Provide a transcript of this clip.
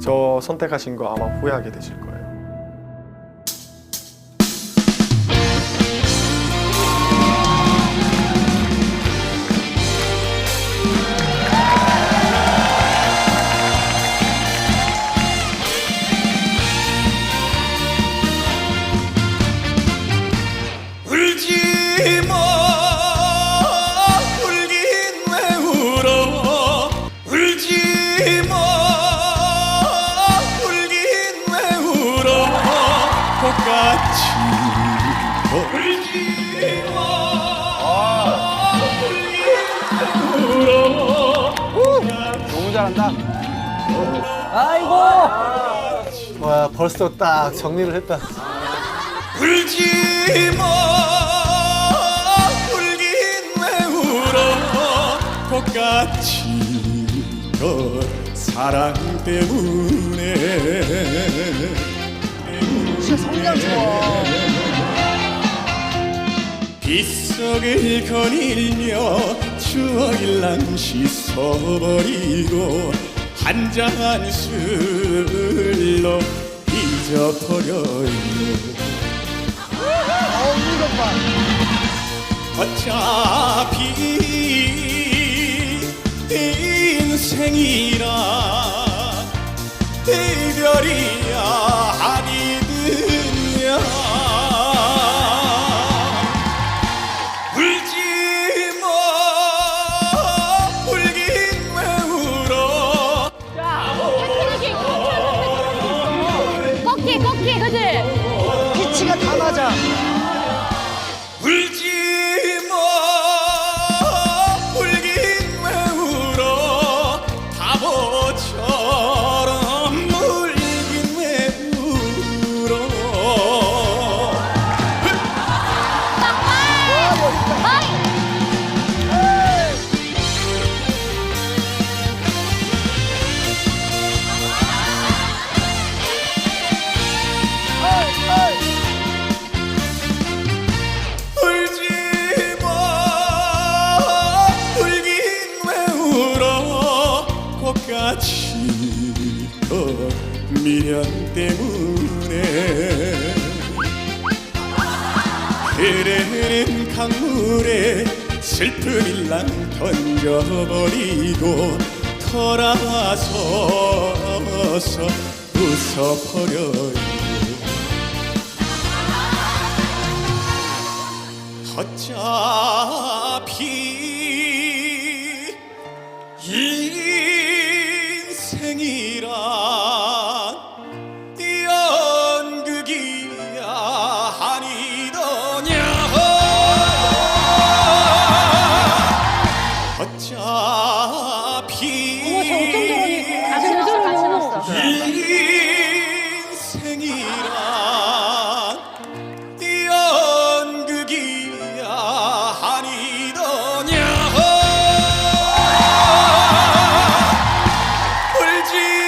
저 선택하신 거 아마 후회하게 되실 거예요. 꽃같이 울지 마 울긴 왜 울어 너무 잘한다. 아이고. 와 벌써 딱 정리를 했다. 울지 마 울긴 왜 울어 꽃같이 너 사랑 때문에 진짜 성량 좋아 빗속을 거닐며 추억을 낭시 써버리고 한잔 술로 잊어버려요. 어차피 인생이라 이별이야. 아니 같이 그 미련 때문에. 흐르는 강물에 슬픈 일랑 던져버리고 돌아서서 웃어버려요. 어차피 인생이란 연극이야 아니더냐. 어차피 가슴 저러니? 같이 넣었어 같이 넣었어 Jesus.